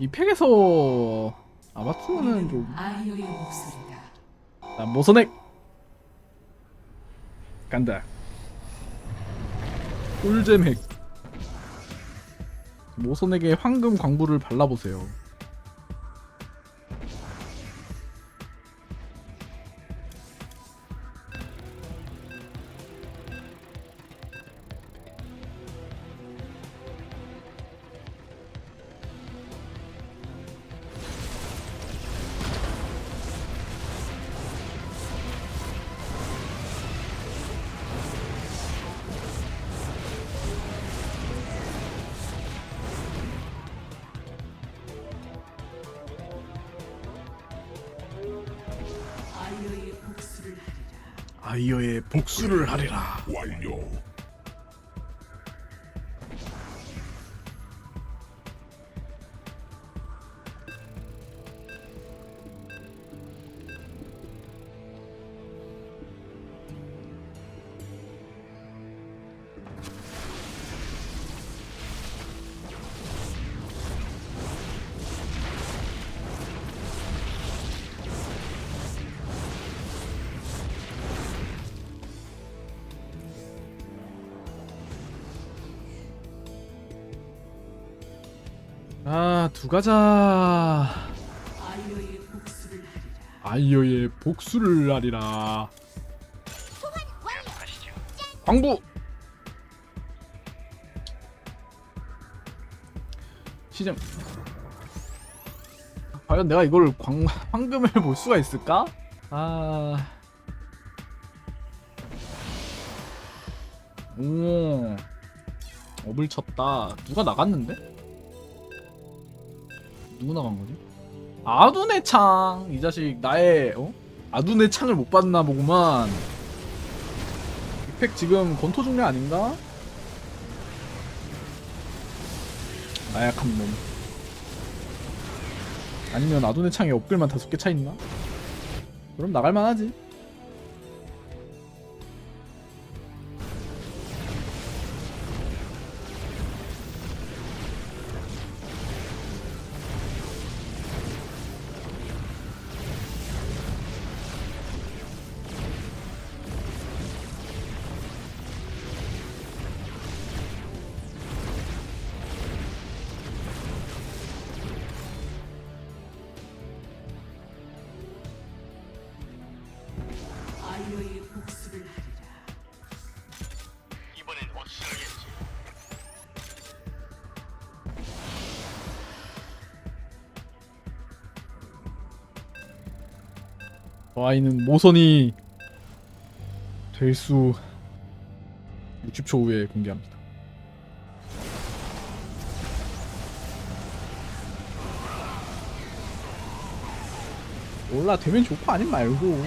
이 팩에서 아마추어는 좀 아이오의 목소리다. 나 모선액 간다. 꿀잼 핵. 모선액에 황금 광부를 발라보세요 이어의 복수를 하리라 완료. 아 두가자 아이오의 복수를 하리라. 광부 시정 과연 내가 이걸 광, 황금을 볼 수가 있을까? 아... 오 업을 쳤다 누가 나갔는데? 누구 나간 거지? 아둔의 창! 이 자식 나의 어? 아둔의 창을 못 봤나 보구만 이팩 지금 건토 중례 아닌가? 나약한 놈 아니면 아둔의 창에 업글만 다섯 개 차있나? 그럼 나갈만 하지 저 아이는 모선이 될 수 60초 후에 공개합니다. 몰라 되면 좋고 아닌 말고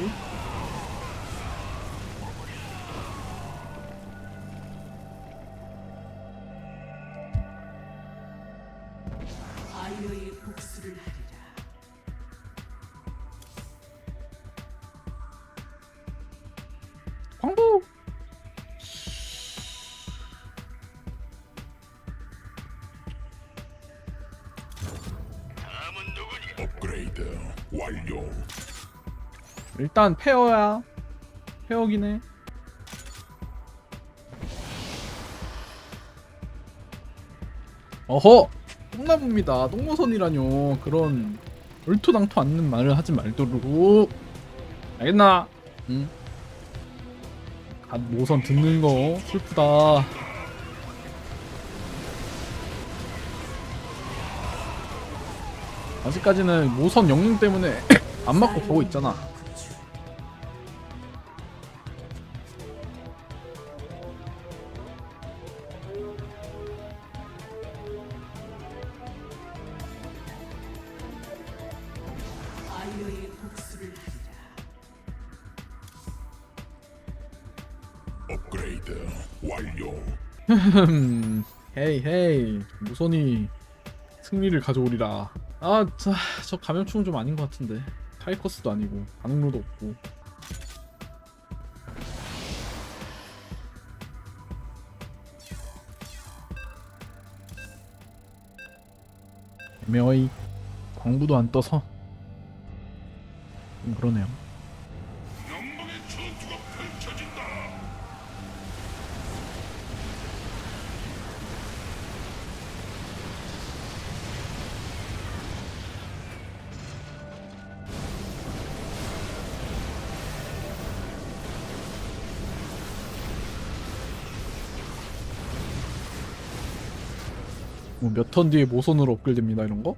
광부 다음은 누구니? 업그레이드 완료. 일단 페어야 페어긴 해 어허 똥나무입니다 똥모선이라뇨 그런 얼토당토 않는 말을 하지 말도록 알겠나? 응? 갓 모선 듣는 거 슬프다. 아직까지는 모선 영능 때문에 안 맞고 보고 있잖아 업그레이드 완료. 음, 헤이 헤이 무선이 승리를 가져오리라. 아, 자, 저 감염충은 좀 아닌 것 같은데. 타이커스도 아니고 반응로도 없고. 매어이. 광부도 안 떠서. 음, 그러네요. 뭐 몇 턴 뒤에 모선으로 업글됩니다 이런 거?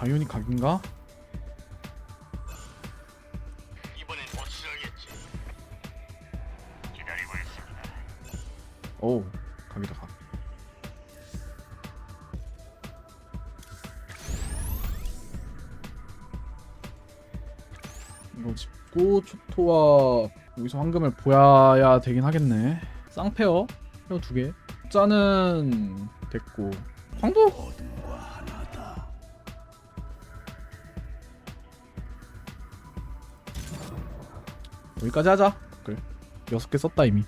당연히 각인가? 어우 각이다 각. 이거 짚고 초토와 여기서 황금을 보야야 되긴 하겠네. 쌍페어 페어 두 개. 숫자는 됐고 황도 여기까지 하자. 그래 여섯 개 썼다 이미.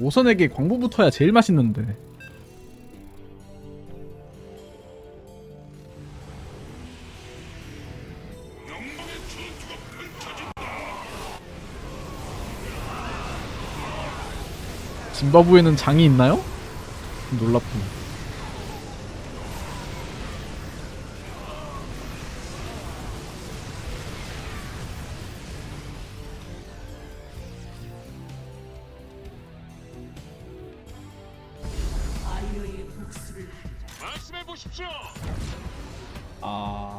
오선에게 광부 붙어야 제일 맛있는데. 짐바브웨는 장이 있나요? 놀랍군. 말씀해 보십시오. 아.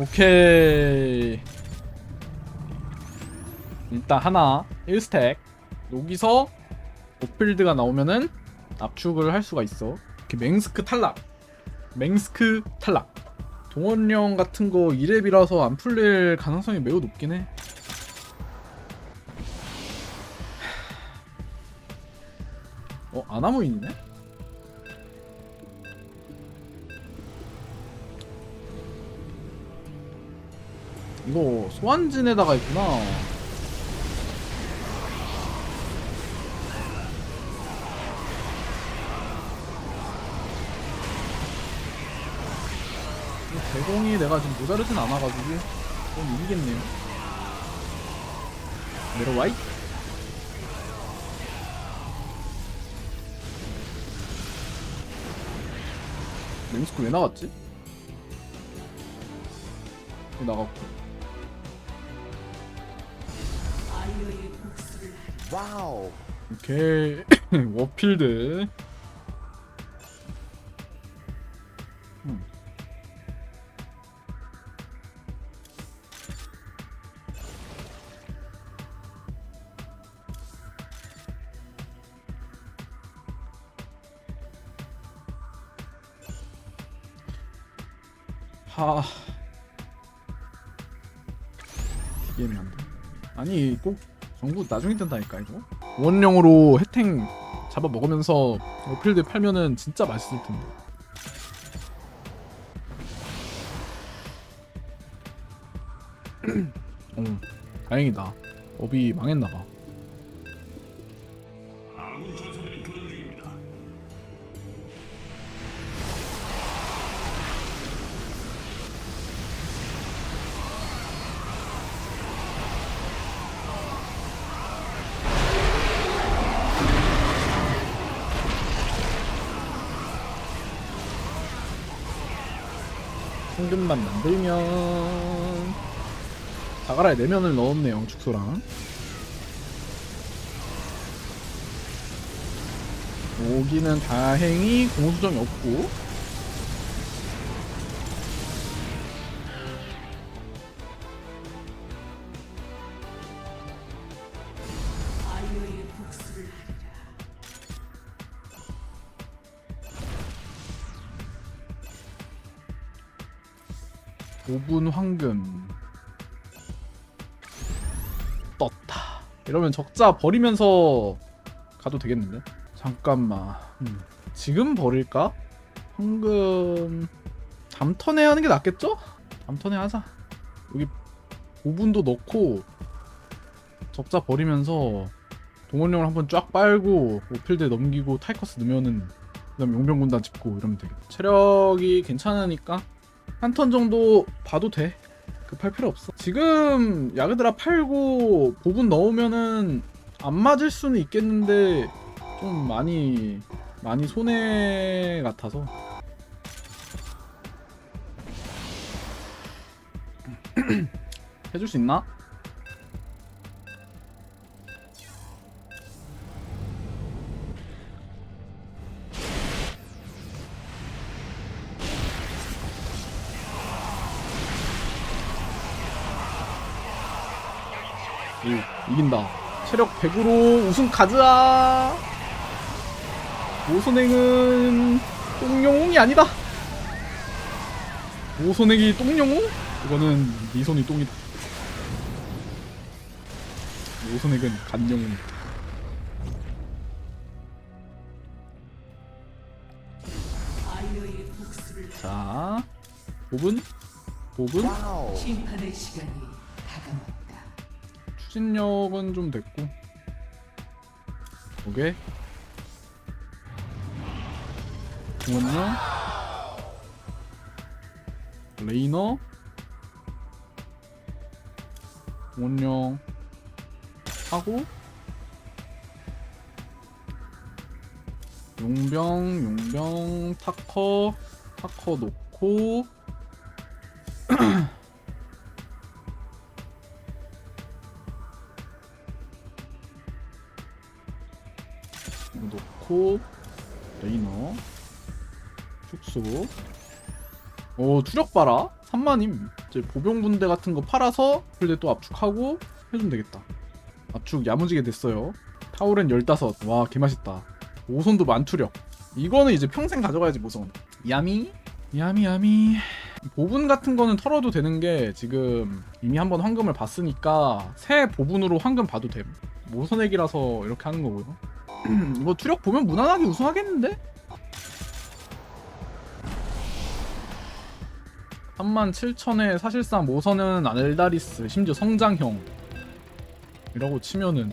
오케이. 일단 하나 1스택. 여기서 오필드가 나오면은 압축을 할 수가 있어. 이렇게 맹스크 탈락. 맹스크 탈락. 동원령 같은 거 2렙이라서 안 풀릴 가능성이 매우 높긴 해. 어, 아나무인이네? 이거 소환진에다가 있구나. 이 대공이 내가 지금 모자르진 않아가지고 좀 이기겠네요. 내려와이? 맹스크 왜 나갔지? 왜 나갔고 하리라. 오케이 워필드 꼭 정부 나중에 뜬다니까 이거? 원령으로 혜택 잡아 먹으면서 어필드 팔면은 진짜 맛있을 텐데. 어, 다행이다. 업이 망했나봐 황금만 만들면 자가라에 내면을 넣었네요 축소랑. 오기는 다행히 공수정이 없고 5분 황금 떴다. 이러면 적자 버리면서 가도 되겠는데? 잠깐만. 음. 지금 버릴까? 황금 다음 턴에 하는 게 낫겠죠? 다음 턴에 하자. 여기 5분도 넣고 적자 버리면서 동원령을 한번 쫙 빨고 오필드 넘기고 타이커스 넣으면은 그다음 용병 군단 짚고 이러면 되겠다. 체력이 괜찮으니까 한 턴 정도 봐도 돼. 급할 필요 없어. 지금 야그드라 팔고 보분 넣으면은 안 맞을 수는 있겠는데 좀 많이 많이 손해 같아서 해줄 수 있나? 오, 이긴다. 체력 100으로 우승 가자. 오선행은 똥영웅이 아니다. 오선행이 똥영웅? 이거는 네 손이 똥이다. 오선행은 복수를 자, 5분? 5분? 심판의 시간이. 추진력은 좀 됐고. 오케이. 동원령 레이너. 동원령 하고. 용병 용병 타커. 타커 놓고 놓고 레이너 축소 오 투력 봐라. 3만임. 이제 보병분대 같은 거 팔아서 필드 또 압축하고 해주면 되겠다. 압축 야무지게 됐어요. 타오렌 15와 개맛있다. 오선도 만투력. 이거는 이제 평생 가져가야지 모선. 야미? 야미 야미. 보분 같은 거는 털어도 되는 게 지금 이미 한번 황금을 봤으니까 새 보분으로 황금 봐도 됨. 모선액이라서 이렇게 하는 거고요 이거 투력 보면 무난하게 우승하겠는데? 37,000에 사실상 모선은 알다리스 심지어 성장형 이라고 치면은.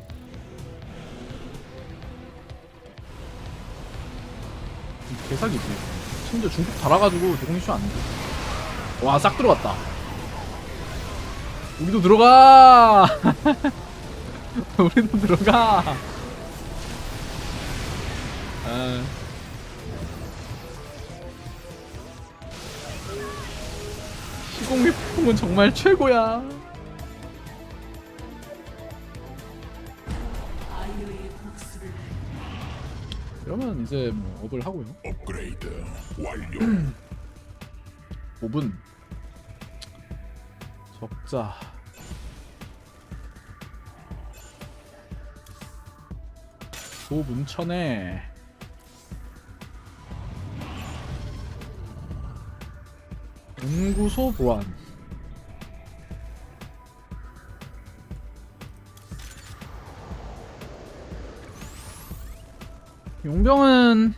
개사기지. 심지어 중폭 달아가지고 대공이슈 안돼 와싹 들어갔다. 우리도 들어가! 우리도 들어가 아. 시공의 폭풍은 정말 최고야. 이러면 이제 뭐 업을 하고요. 업그레이드 완료. 5분. 적자. 소문천에 연구소 보안. 용병은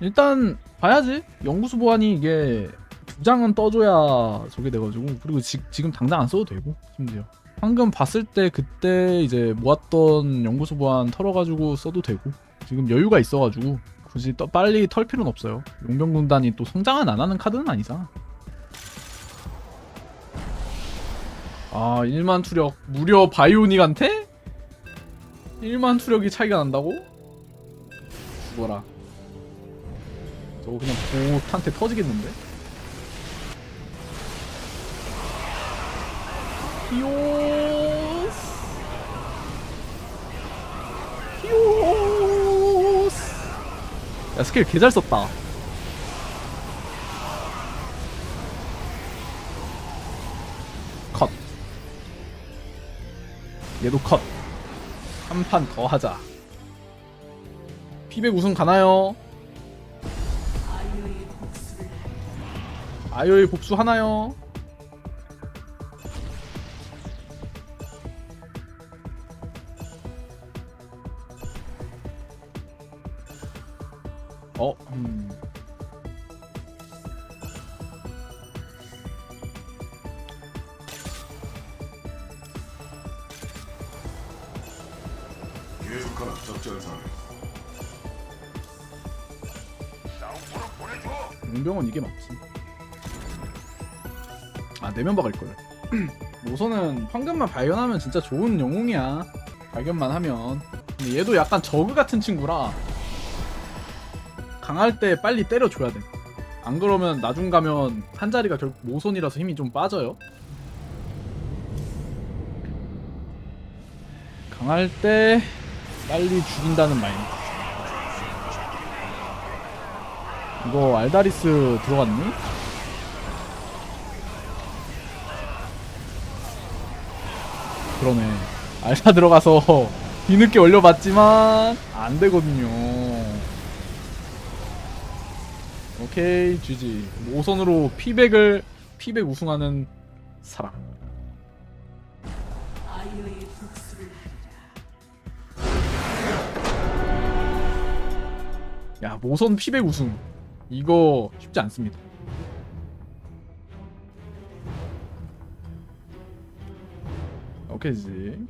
일단 봐야지. 연구소 보안이 이게 두 장은 떠줘야 저게 돼가지고 그리고 지, 지금 당장 안 써도 되고 심지어 방금 봤을 때 그때 이제 모았던 연구소 보안 털어가지고 써도 되고 지금 여유가 있어가지고 굳이 또 빨리 털 필요는 없어요. 용병군단이 또 성장은 안 하는 카드는 아니잖아. 아 1만 투력 무려 바이오닉한테? 1만 투력이 차이가 난다고? 죽어라 저거 그냥 보탄테 터지겠는데? 히오스 히오스 야 스킬 개 잘 썼다 얘도 컷. 한 판 더 하자. 피백 우승 가나요? 아이오의 복수 하나요? 어, 음. 용병은 이게 맞지. 아 내면 박을 걸. 모선은 황금만 발견하면 진짜 좋은 영웅이야. 발견만 하면. 근데 얘도 약간 저그 같은 친구라 강할 때 빨리 때려줘야 돼. 안 그러면 나중 가면 한 자리가 결국 모선이라서 힘이 좀 빠져요. 강할 때 빨리 죽인다는 마인드. 이거 알다리스 들어갔니? 그러네. 알다 들어가서 뒤늦게 올려봤지만 안 되거든요. 오케이 GG. 모선으로 피백을 피백 우승하는 사람. 야 모선 피백 우승. 이거 쉽지 않습니다. 오케이지.